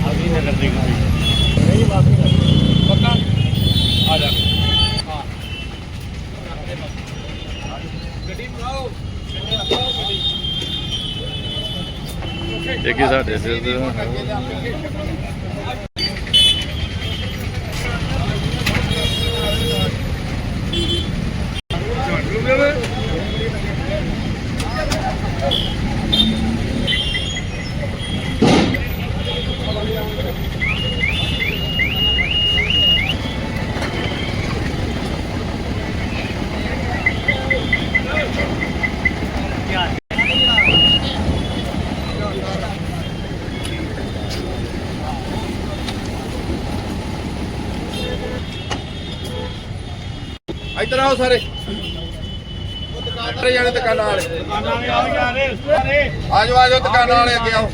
ਅਭੀ ਨਗਰ ਦੀ ਕੋਈ ਨਹੀਂ ਬਾਤ ਪੱਕਾ ਆ ਜਾ ਹਾਂ ਗੱਡੀ ਮੰਗਾਓ ਇਹ ਕੀ ਸਾਡੇ ਸਿਰ ਤੇ। ਇੱਧਰ ਆਓ ਸਾਰੇ। ਸਾਰੇ ਜਾਣੇ ਦੁਕਾਨਾਂ ਵਾਲੇ। ਆਜੋ ਆਜੋ ਦੁਕਾਨਾਂ ਵਾਲੇ ਅੱਗੇ ਆਓ।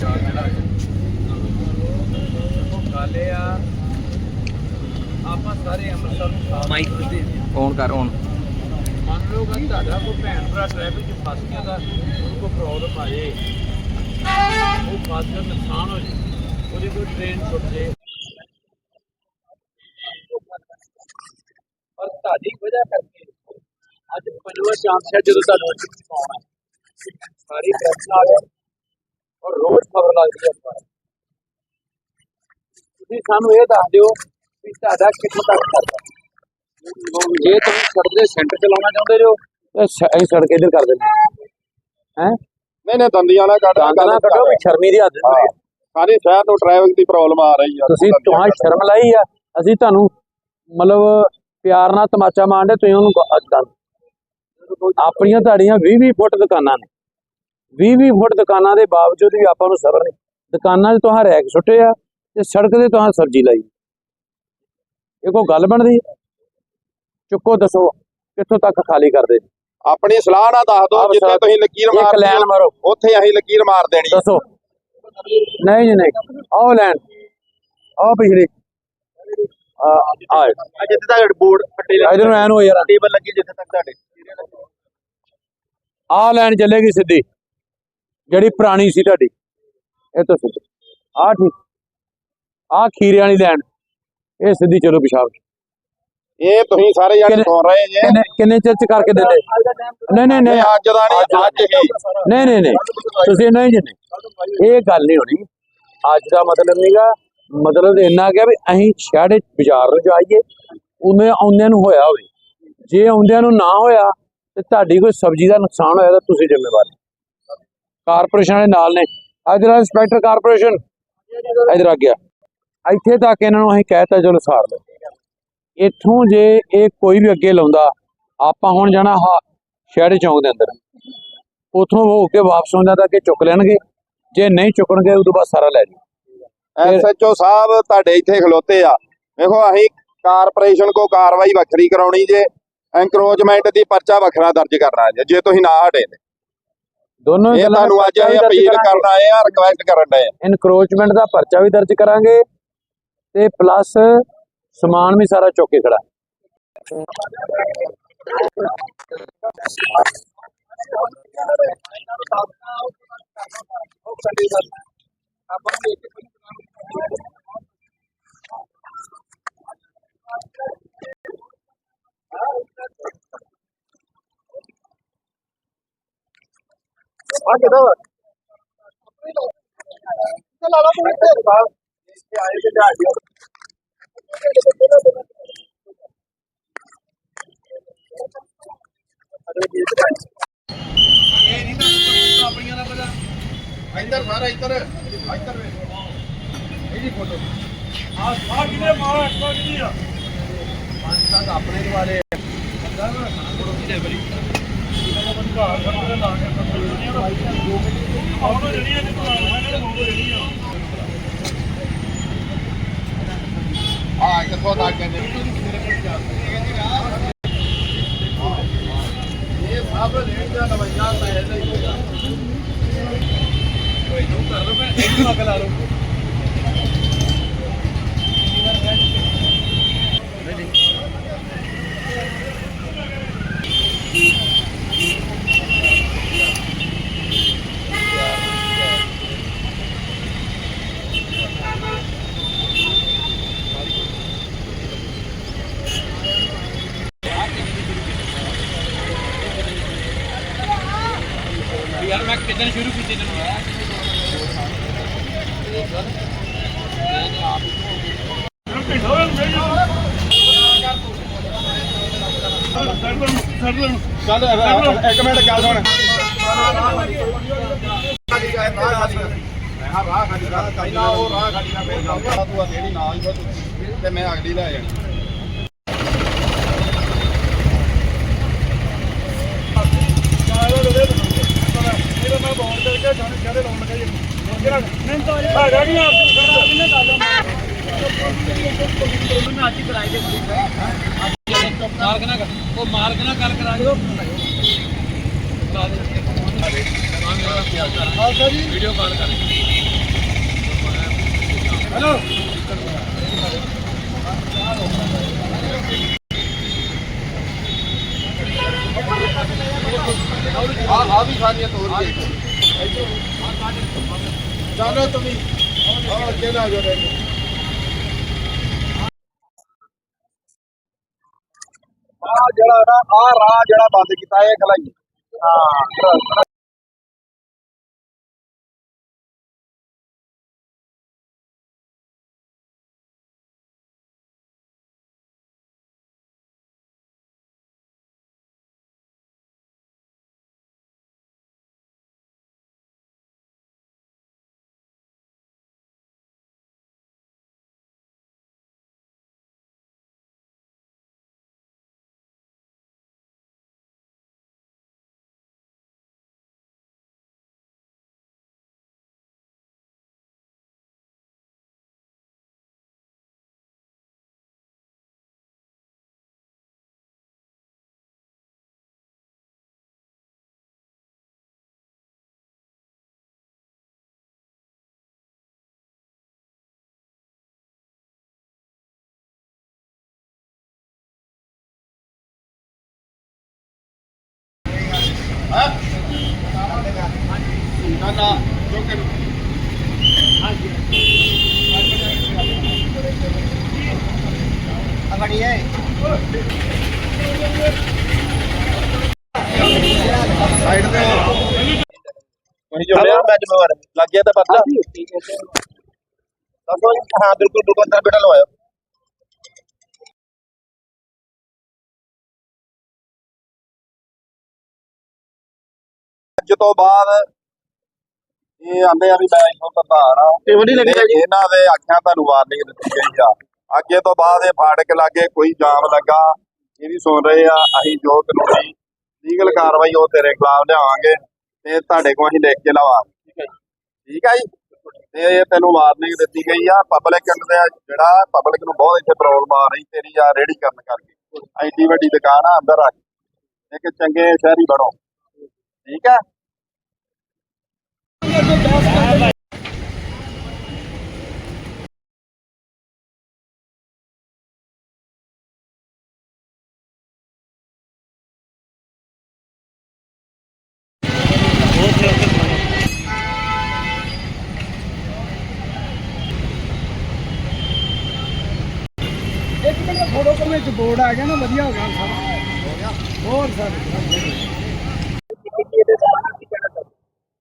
ਆ ਆਪਾਂ ਸਾਰੇ ਅੰਮ੍ਰਿਤਸਰ ਨੂੰ ਮਾਈਕ। ਤੇ ਔਨ ਕਰ ਔਨ ਮੰਨ ਲਓ ਕਿ ਤੁਹਾਡਾ ਕੋਈ ਭੈਣ ਭਰਾ ਟ੍ਰੈਫਿਕ 'ਚ ਫਸ ਗਿਆ ਤਾਂ ਉਹਨੂੰ ਕੋਈ ਪ੍ਰੋਬਲਮ ਆ ਜੇ। ਉਹ ਫਸ ਗਿਆ ਨੁਕਸਾਨ ਹੋ ਜੇ। ਉਹਦੀ ਕੋਈ ਟ੍ਰੇਨ ਛੁੱਟ ਜੇ। ਪਰ ਤੁਹਾਡੀ ਵਜ੍ਹਾ ਕਰਕੇ ਅੱਜ ਪੰਜਵਾਂ ਚਾਂਸ ਹੈ ਜਦੋਂ ਤੁਹਾਨੂੰ ਅੱਜ ਪਾਉਣਾ ਸਾਰੀ ਪ੍ਰੈਸ ਨਾਲ ਔਰ ਰੋਜ਼ ਖਬਰ ਲੱਗਦੀ ਹੈ ਆਪਾਂ ਤੁਸੀਂ ਸਾਨੂੰ ਇਹ ਦੱਸ ਦਿਓ ਵੀ ਤੁਹਾਡਾ ਕਿੱਥੋਂ ਤੱਕ ਕਰਦਾ ਜੇ ਤੁਸੀਂ ਸੜਕ ਦੇ ਸੈਂਟਰ ਚ ਲਾਉਣਾ ਚਾਹੁੰਦੇ ਹੋ ਤਾਂ ਅਸੀਂ ਸੜਕ ਇੱਧਰ ਕਰ ਦਿੰਦੇ ਹੈ। ਨਹੀਂ ਨਹੀਂ ਦੰਦੀਆਂ ਨਾ ਕੱਢ ਦੰਦ ਨਾ ਕੱਢੋ ਵੀ ਸ਼ਰਮੀ ਦੀ ਹੱਦ ਸਾਰੇ ਸ਼ਹਿਰ ਤੋਂ ਟ੍ਰੈਫਿਕ ਦੀ ਪ੍ਰੋਬਲਮ ਆ ਰਹੀ ਆ। ਤੁਸੀਂ ਤੁਹਾਂ ਸ਼ਰਮ ਲਾਈ ਆ ਅਸੀਂ ਤੁਹਾਨੂੰ ਮਤਲਬ ਪਿਆਰ ਨਾਲ ਤਮਾਚਾ ਮਾਰਦੇ ਤੁਸੀਂ ਉਹਨੂੰ ਕੱਲ੍ਹ ਆਪਣੀਆਂ ਤੁਹਾਡੀਆਂ 20 20 ਫੁੱਟ ਦੁਕਾਨਾਂ ਨੇ। 20 20 ਫੁੱਟ ਦੁਕਾਨਾਂ ਦੇ ਬਾਵਜੂਦ ਵੀ ਆਪਾਂ ਨੂੰ ਸਬਰ ਨਹੀਂ। ਦੁਕਾਨਾਂ 'ਚ ਤੁਹਾਂ ਰੈਕ ਸੁੱਟੇ ਆ ਤੇ ਸੜਕ ਤੇ ਤੁਹਾਂ ਸਬਜ਼ੀ ਲਾਈ। ਇਹ ਕੋਈ ਗੱਲ ਬਣਦੀ? ਚੁੱਕੋ ਦੱਸੋ ਕਿੱਥੋਂ ਤੱਕ ਖਾਲੀ ਕਰਦੇ? ਆਪਣੀ ਸਲਾਹ ਨਾਲ ਦੱਸ ਦਿਓ ਜਿੱਥੇ ਤੁਸੀਂ ਲਕੀਰ ਇੱਕ ਮਾਰਨੀ ਲੈਣ ਆ, ਮਾਰੋ। ਉੱਥੇ ਅਸੀਂ ਲਕੀਰ ਮਾਰ ਦੇਣੀ। ਦੱਸੋ। ਨਹੀਂ ਜੀ ਨਹੀਂ। ਆਓ ਲੈਣ। ਆਓ ਪਿਛਲੀ ਆ ਆ ਜਿੱਥੇ ਤੱਕ ਬੋਰਡ ਫੱਟੇ ਇਧਰ ਨੂੰ ਐਨ ਹੋ ਯਾਰ। ਟੇਬਲ ਲੱਗੀ ਜਿੱਥੇ ਤੱਕ ਤੁਹਾਡੇ। ਆ ਲੈਣ ਚੱਲੇਗੀ ਸਿੱਧੀ। ਜਿਹੜੀ ਪੁਰਾਣੀ ਸੀ ਤੁਹਾਡੀ। ਇਹ ਤੋਂ ਸਿੱਧੀ। ਆ ਠੀਕ। ਆ ਖੀਰੇ ਵਾਲੀ ਲੈਣ। ਇਹ ਸਿੱਧੀ ਚਲੋ ਪਿਸ਼ਾਬ। ਇਹ ਤੁਸੀਂ ਸਾਰੇ ਜਾਣੇ ਸੁਣ ਰਹੇ ਜੇ। ਕਿੰਨੇ ਕਿੰਨੇ ਚਿਰ ਚ ਕਰਕੇ ਦਿੰਦੇ? ਨਹੀਂ ਨਹੀਂ ਇਹ ਨਹੀਂ। ਅੱਜ ਦਾ ਨਹੀਂ ਅੱਜ ਹੀ ਨਹੀਂ ਨਹੀਂ ਨਹੀਂ। ਤੁਸੀਂ ਨਹੀਂ ਜੀ। ਨਹੀਂ ਇਹ ਗੱਲ ਨਹੀਂ ਹੋਣੀ। ਅੱਜ ਦਾ ਮਤਲਬ ਨਹੀਂਗਾ ਮਤਲਬ ਇੰਨਾ ਕਿ ਵੀ ਅਸੀਂ ਸ਼ਹਿਰੇ ਬਾਜ਼ਾਰ ਨੂੰ ਜਾਈਏ, ਉਹਨੇ ਆਉਂਦਿਆਂ ਨੂੰ ਹੋਇਆ ਹੋਵੇ। ਜੇ ਆਉਂਦਿਆਂ ਨੂੰ ਨਾ ਹੋਇਆ, ਤੇ ਤੁਹਾਡੀ ਕੋਈ ਸਬਜ਼ੀ ਦਾ ਨੁਕਸਾਨ ਹੋਇਆ ਤਾਂ ਤੁਸੀਂ ਜ਼ਿੰਮੇਵਾਰ ਕਾਰਪੋਰੇਸ਼ਨ ਦੇ ਨਾਲ ਨੇ। ਇਧਰ ਇੰਸਪੈਕਟਰ ਕਾਰਪੋਰੇਸ਼ਨ। ਇਧਰ ਆ ਗਿਆ। ਇੱਥੇ ਤੱਕ ਇਹਨਾਂ ਨੂੰ ਅਸੀਂ ਕਹਿਤਾ, ਚਲੋ ਸਾਰ ਲਓ। ਇੱਥੋਂ ਜੇ ਇਹ ਕੋਈ ਵੀ ਅੱਗੇ ਲਾਉਂਦਾ, ਆਪਾਂ ਹੁਣ ਜਾਣਾ ਹਾ, ਸ਼ਹਿਰੇ ਚੌਂਕ ਦੇ ਅੰਦਰ। ਉਥੋਂ ਹੋ ਕੇ ਵਾਪਸ ਆਉਂਦਾ ਤਾਂ ਕਿ ਚੁੱਕ ਲੈਣਗੇ। ਜੇ ਨਹੀਂ ਚੁੱਕਣਗੇ, ਉਦੋਂ ਬਾਅਦ ਸਾਰਾ ਲੈ ਜੀ ਐਸਐਚਓ ਸਾਹਿਬ ਤੁਹਾਡੇ ਇੱਥੇ ਖਲੋਤੇ ਆ। ਵੇਖੋ ਅਸੀਂ ਕਾਰਪੋਰੇਸ਼ਨ ਕੋ ਕਾਰਵਾਈ ਵੱਖਰੀ ਕਰਾਉਣੀ ਜੇ ਐਨਕਰੋਚਮੈਂਟ ਦੀ ਪਰਚਾ ਵੱਖਰਾ ਦਰਜ ਕਰਨਾ ਜੇ ਜੇ ਤੁਸੀਂ ਨਾ ਹਟੇ ਤੇ। ਦੋਨੋਂ ਇਹ ਤੁਹਾਨੂੰ ਅੱਜ ਅਸੀਂ ਅਪੀਲ ਕਰਨ ਆਏ ਆ ਰਿਕਵੈਸਟ ਕਰਨ ਆਏ ਆ। ਇਨਕਰੋਚਮੈਂਟ ਦਾ ਪਰਚਾ ਵੀ ਦਰਜ ਕਰਾਂਗੇ ਤੇ ਪਲੱਸ ਸਮਾਨ ਵੀ ਸਾਰਾ ਚੁੱਕ ਕੇ ਖੜਾ। ਲਾ ਲਾ ਤੂੰ ਇੱਥੇ। ਇੱਥੇ ਆਏ ਤੇ ਜਾ ਦਿਓ ਇਹ ਨਹੀਂ ਤਾਂ ਆਪਣੀਆਂ ਦਾ ਪਤਾ ਇੱਧਰ ਸਾਰਾ ਇੱਧਰ ਇੱਧਰ ਵੇਖੋ ਇਹਦੀ ਫੋਟੋ ਆ ਆ ਕਿਨੇ ਮਾਰਾ ਇੱਕੋ ਜੀ ਆ ਪੰਜ ਸੱਤ ਆਪਣੇ ਦੁਆਲੇ ਆ ਕਿੱਥੋਂ ਤੱਕ ਕਹਿੰਦੇ? ਇਹ ਸਭ ਰੇਟ ਦਾ ਨਵੰਜਾ ਪੈ ਜਾਂਦਾ ਕੋਈ ਨੂੰ ਕਰ ਲੋ ਮੈਂ ਇੱਕ ਮੱਗ ਲਾ ਲਓ ਕਿਦਨ ਸ਼ੁਰੂ ਕੀਤੀ ਤੈਨੂੰ ਚੱਲ ਇੱਕ ਮਿੰਟ ਗੱਲ ਸੁਣ। ਪਹਿਲਾਂ ਉਹ ਰਾਹ ਖਾਲੀ ਨਾ ਮੇਰੇ ਨਾਲ ਤੂੰ ਆ ਜਿਹੜੀ ਨਾਲ ਤੇ ਮੈਂ ਅਗਲੀ ਲੈ ਜਾਣੀ। ਮਾਰਕ ਨਾ ਕਰ ਉਹ ਮਾਰਕ ਨਾ ਕਰ ਕਰਾ ਦਿਓ ਵੀਡੀਓ ਕਾਲ ਕਰ ਹੈਲੋ ਆ ਆ ਵੀ ਸਾਰੀਆਂ ਤੋੜ ਜਿਹੜਾ ਨਾ ਆ ਰਾਹ ਜਿਹੜਾ ਬੰਦ ਕੀਤਾ ਇਹ ਖਲਾਈ ਹਾਂ। ਨਾ ਨਾ ਜੋ ਕਿ ਅਲਗੀ ਹੈ ਸਾਈਡ ਤੇ ਤੁਸੀਂ ਜੋ ਲਿਆ ਮੈਂ ਜ਼ਿੰਮੇਵਾਰ ਲੱਗ ਗਿਆ ਤਾਂ ਪਤਾ ਹਾਂ ਬਿਲਕੁਲ ਦੁਕਾਨਦਾਰ ਬੇਟਾ ਲਵਾਇਆ ਅੱਜ ਤੋਂ ਬਾਅਦ ਇਹ ਆਂਦੇ ਆ ਵੀ ਮੈਂ ਇਥੋਂ ਪ੍ਰਧਾਨ ਆ। ਤੇ ਵੱਡੀ ਲੱਗੀ ਤੇ ਇਹਨਾਂ ਦੇ ਆਖਿਆਂ ਤੁਹਾਨੂੰ ਵਾਰਨਿੰਗ ਦਿੱਤੀ ਗਈ ਆ। ਅੱਗੇ ਤੋਂ ਬਾਅਦ ਇਹ ਫਾਟਕ ਲਾਗੇ ਕੋਈ ਜਾਮ ਲੱਗਾ। ਇਹ ਵੀ ਸੁਣ ਰਹੇ ਆ ਅਸੀਂ ਜੋ ਕਾਨੂੰਨੀ ਲੀਗਲ ਕਾਰਵਾਈ ਉਹ ਤੇਰੇ ਖਿਲਾਫ ਲਿਆਵਾਂਗੇ ਤੇ ਤੁਹਾਡੇ ਕੋਲ ਅਸੀਂ ਲਿਖ ਕੇ ਲਵਾਂਗੇ। ਠੀਕ ਹੈ ਜੀ। ਤੇ ਇਹ ਤੈਨੂੰ ਵਾਰਨਿੰਗ ਦਿੱਤੀ ਗਈ ਆ। ਪਬਲਿਕ ਦੇ ਜਿਹੜਾ ਪਬਲਿਕ ਨੂੰ ਬਹੁਤ ਇੱਥੇ ਪ੍ਰੋਬਲਮ ਆ ਰਹੀ ਤੇਰੀ ਆ ਰੇੜੀ ਕਰਨ ਕਰਕੇ। ਐਡੀ ਵੱਡੀ ਦੁਕਾਨ ਆ ਅੰਦਰ ਰੱਖ। ਇੱਕ ਚੰਗੇ ਸ਼ਹਿਰੀ ਬਣੋ। ਠੀਕ ਹੈ ਇੱਕ ਮਿੰਟ ਵਿੱਚ ਬੋਰਡ ਆ ਗਿਆ ਨਾ, ਵਧੀਆ ਹੋ ਗਿਆ। ਸਾਰਾ ਹੋਰ ਸਰ।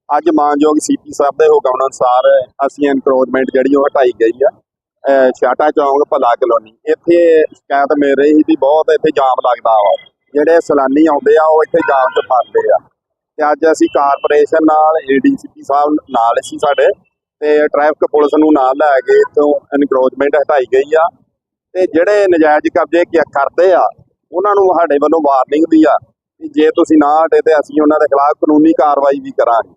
ਅੱਜ ਮਾਨਯੋਗ ਸੀਪੀ ਸਾਹਿਬ ਦੇ ਹੁਕਮ ਅਨੁਸਾਰ ਅਸੀਂ ਐਨਕਰੋਚਮੈਂਟ ਜਿਹੜੀ ਉਹ ਹਟਾਈ ਗਈ ਆ। ਛਾਟਾ ਚੌਂਕ ਭਲਾ ਕਲੋਨੀ। ਇੱਥੇ ਸ਼ਿਕਾਇਤ ਮਿਲ ਰਹੀ ਸੀ ਵੀ ਬਹੁਤ ਇੱਥੇ ਜਾਮ ਲੱਗਦਾ ਵਾ। ਜਿਹੜੇ ਸੈਲਾਨੀ ਆਉਂਦੇ ਆ, ਉਹ ਇੱਥੇ ਜਾਮ 'ਚ ਫਸਦੇ ਆ। ਤੇ ਅੱਜ ਅਸੀਂ ਕਾਰਪੋਰੇਸ਼ਨ ਨਾਲ ਏਡੀਸੀਪੀ ਸਾਹਿਬ ਨਾਲ ਸੀ ਸਾਡੇ। ਤੇ ਟ੍ਰੈਫਿਕ ਪੁਲਿਸ ਨੂੰ ਨਾਲ ਲੈ ਕੇ ਇੱਥੋਂ ਐਨਕਰੋਚਮੈਂਟ ਹਟਾਈ ਗਈ ਆ। ਤੇ ਜਿਹੜੇ ਨਜਾਇਜ਼ ਕਬਜ਼ੇ ਕੀ ਕਰਦੇ ਆ ਉਹਨਾਂ ਨੂੰ ਸਾਡੇ ਵੱਲੋਂ ਵਾਰਨਿੰਗ ਵੀ ਆ ਕਿ ਜੇ ਤੁਸੀਂ ਨਾ ਹਟੇ ਤੇ ਅਸੀਂ ਉਹਨਾਂ ਦੇ ਖਿਲਾਫ ਕਾਨੂੰਨੀ ਕਾਰਵਾਈ ਵੀ ਕਰਾਂਗੇ।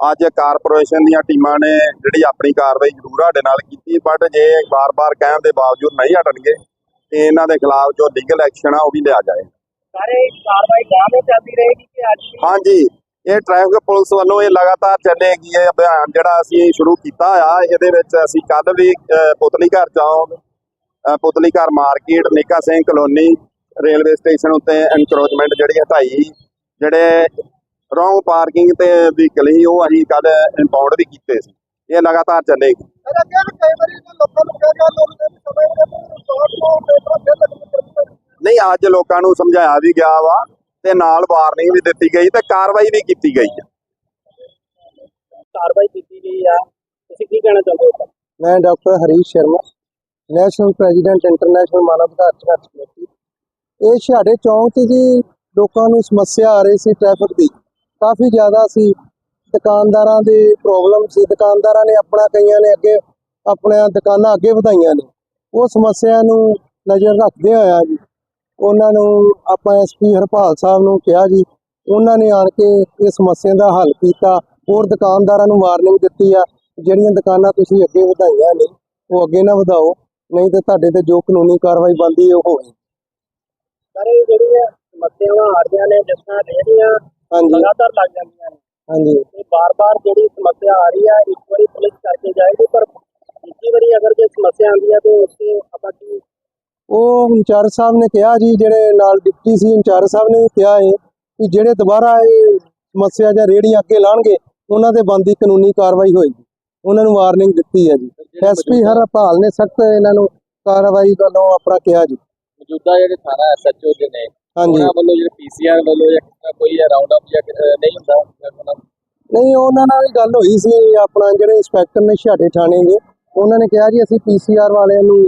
ਅੱਜ ਕਾਰਪੋਰੇਸ਼ਨ ਦੀਆਂ ਟੀਮਾਂ ਨੇ ਜਿਹੜੀ ਆਪਣੀ ਕਾਰਵਾਈ ਜ਼ਰੂਰ ਸਾਡੇ ਨਾਲ ਕੀਤੀ ਬਟ ਜੇ ਬਾਰ-ਬਾਰ ਕਹਿਣ ਦੇ ਬਾਵਜੂਦ ਨਹੀਂ ਹਟਣਗੇ ਤੇ ਇਹਨਾਂ ਦੇ ਖਿਲਾਫ ਜੋ ਲੀਗਲ ਐਕਸ਼ਨ ਆ ਉਹ ਵੀ ਲਿਆ ਜਾਏ ਸਾਰੇ ਕਾਰਵਾਈ ਗਾਵੇਂ ਚੱਲਦੀ ਰਹੇਗੀ ਕਿ ਅੱਜ ਹਾਂਜੀ ਇਹ ਟ੍ਰੈਫਿਕ ਪੁਲਿਸ ਵੱਲੋਂ ਇਹ ਲਗਾਤਾਰ ਚੱਲੇਗੀ ਇਹ ਅਭਿਆਨ ਜਿਹੜਾ ਅਸੀਂ ਸ਼ੁਰੂ ਕੀਤਾ ਆ ਇਹਦੇ ਵਿੱਚ ਅਸੀਂ ਕੱਲ ਵੀ ਪੁਤਲੀ ਘਰ ਅਹ, Putli Ghar market Nikka Singh colony railway station ਉੱਤੇ ਐਨਕਰੋਚਮੈਂਟ ਜਿਹੜੀ ਹਟਾਈ। ਜਿਹੜੇ ਰੋਂਗ ਪਾਰਕਿੰਗ ਤੇ ਵਹੀਕਲ ਸੀ ਉਹ ਅਸੀਂ ਕੱਲ ਇੰਪਾਊਂਡ ਵੀ ਕੀਤੇ ਸੀ। ਇਹ ਲਗਾਤਾਰ ਚੱਲੇਗੀ ਨਹੀਂ ਅੱਜ ਲੋਕਾਂ ਨੂੰ ਸਮਝਾਇਆ ਵੀ ਗਿਆ ਵਾ ਤੇ ਨਾਲ ਵਾਰਨਿੰਗ ਵੀ ਦਿੱਤੀ ਗਈ ਤੇ ਕਾਰਵਾਈ ਵੀ ਕੀਤੀ ਗਈ ਹੈ ਕਾਰਵਾਈ ਕੀਤੀ ਗਈ ਆ। ਤੁਸੀਂ ਕੀ ਕਹਿਣਾ ਚਾਹੁੰਦੇ ਹੋ? ਮੈਂ doctor Harish Sharma. National president international Manav Adhikar Sangharsh committee ਇਹ ਛਿਹਾੜੇ ਚੌਂਕ 'ਚ ਜੀ ਲੋਕਾਂ ਨੂੰ ਸਮੱਸਿਆ ਆ ਰਹੀ ਸੀ ਟ੍ਰੈਫਿਕ ਦੀ। ਕਾਫੀ ਜ਼ਿਆਦਾ ਸੀ। ਦੁਕਾਨਦਾਰਾਂ ਦੀ ਪ੍ਰੋਬਲਮ ਸੀ। ਦੁਕਾਨਦਾਰਾਂ ਨੇ ਆਪਣਾ ਕਈਆਂ ਨੇ ਅੱਗੇ ਆਪਣੀਆਂ ਦੁਕਾਨਾਂ ਅੱਗੇ ਵਧਾਈਆਂ ਨੇ। ਉਹ ਸਮੱਸਿਆ ਨੂੰ ਨਜ਼ਰ ਰੱਖਦੇ ਹੋਇਆ ਜੀ। ਉਹਨਾਂ ਨੂੰ ਆਪਾਂ ਐਸਪੀ ਹਰਪਾਲ ਸਾਹਿਬ ਨੂੰ ਕਿਹਾ ਜੀ। ਉਹਨਾਂ ਨੇ ਆਣ ਕੇ ਇਹ ਸਮੱਸਿਆ ਦਾ ਹੱਲ ਕੀਤਾ। ਹੋਰ ਦੁਕਾਨਦਾਰਾਂ ਨੂੰ ਵਾਰਨਿੰਗ ਦਿੱਤੀ ਆ। ਜਿਹੜੀਆਂ ਦੁਕਾਨਾਂ ਤੁਸੀਂ ਅੱਗੇ ਵਧਾਈਆਂ ਨੇ, ਉਹ ਅੱਗੇ ਨਾ ਵਧਾਓ। ਨਹੀਂ ਤੇ ਤੁਹਾਡੇ ਤੇ ਜੋ ਕਾਨੂੰਨੀ ਕਾਰਵਾਈ ਬਣਦੀ ਹੈ ਉਹ ਹੋਣੀ ਸਰ ਇਹ ਜਿਹੜੀਆਂ ਸਮੱਸਿਆਵਾਂ ਆ ਰਹੀਆਂ ਨੇ ਜਿਸ ਤਰ੍ਹਾਂ ਰੇਹੜੀਆਂ ਹਾਂਜੀ। ਲਗਾਤਾਰ ਲੱਗ ਜਾਂਦੀਆਂ ਨੇ। ਹਾਂਜੀ। ਤੇ ਬਾਰ-ਬਾਰ ਜਿਹੜੀ ਸਮੱਸਿਆ ਆ ਰਹੀ ਆ ਇੱਕ ਵਾਰੀ ਪੁਲਿਸ ਕਰਕੇ ਜਾਏਗੀ ਪਰ ਦੂਜੀ ਵਾਰੀ ਅਗਰ ਜੇ ਸਮੱਸਿਆ ਆਉਂਦੀ ਆ ਤੇ ਉਸ ਤੇ ਆਪਾਂ ਕੀ ਉਹ ਇੰਚਾਰਜ ਸਾਹਿਬ ਨੇ ਕਿਹਾ ਜੀ ਜਿਹੜੇ ਨਾਲ ਡਿਪਟੀ ਸੀ ਇੰਚਾਰਜ ਸਾਹਿਬ ਨੇ ਵੀ ਕਿਹਾ ਹੈ ਕਿ ਜਿਹੜੇ ਦੁਬਾਰਾ ਇਹ ਸਮੱਸਿਆ ਜਾਂ ਰੇੜੀਆਂ ਅੱਗੇ ਲਾਣਗੇ ਉਹਨਾਂ ਤੇ ਬੰਦੀ ਕਾਨੂੰਨੀ ਕਾਰਵਾਈ ਹੋਏਗੀ। ਉਹਨਾਂ ਨੂੰ ਵਾਰਨਿੰਗ ਦਿੱਤੀ ਹੈ ਜੀ। ਐਸਪੀ ਹਰਪਾਲ ਨੇ ਸਖਤ ਇਹਨਾਂ ਨੂੰ ਕਾਰਵਾਈ ਵੱਲੋਂ ਆਪਣਾ ਕਿਹਾ ਜੀ। ਮੌਜੂਦਾ ਜਿਹੜੇ ਥਾਣਾ ਐਸਐਚਓ ਦੇ ਨੇ ਹਾਂਜੀ। ਉਹਨਾਂ ਵੱਲੋਂ ਜਿਹੜੇ ਪੀਸੀਆਰ ਵੱਲੋਂ ਜਾਂ ਕਿਸੇ ਕੋਈ ਰਾਉਂਡ ਅਪ ਜਾਂ ਨਹੀਂ ਹੁੰਦਾ ਨਹੀਂ ਉਹਨਾਂ ਨਾਲ ਵੀ ਗੱਲ ਹੋਈ ਸੀ ਆਪਣਾ ਜਿਹੜੇ ਇੰਸਪੈਕਟਰ ਨੇ ਛਾਟੇ ਥਾਣੇ ਦੇ ਉਹਨਾਂ ਨੇ ਕਿਹਾ ਜੀ ਅਸੀਂ ਪੀਸੀਆਰ ਵਾਲਿਆਂ ਨੂੰ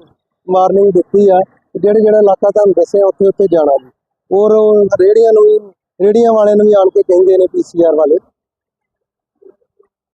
ਵਾਰਨਿੰਗ ਦਿੱਤੀ ਆ ਜਿਹੜੇ ਜਿਹੜਾ ਇਲਾਕਾ ਤੁਹਾਨੂੰ ਦੱਸਿਆ ਉੱਥੇ ਉੱਥੇ ਜਾਣਾ ਜੀ। ਔਰ ਰੇੜੀਆਂ ਨੂੰ ਰੇੜੀਆਂ ਵਾਲਿਆਂ ਨੂੰ ਵੀ ਆਣ ਕੇ ਕਹਿੰਦੇ ਨੇ ਪੀਸੀਆਰ ਵਾਲੇ।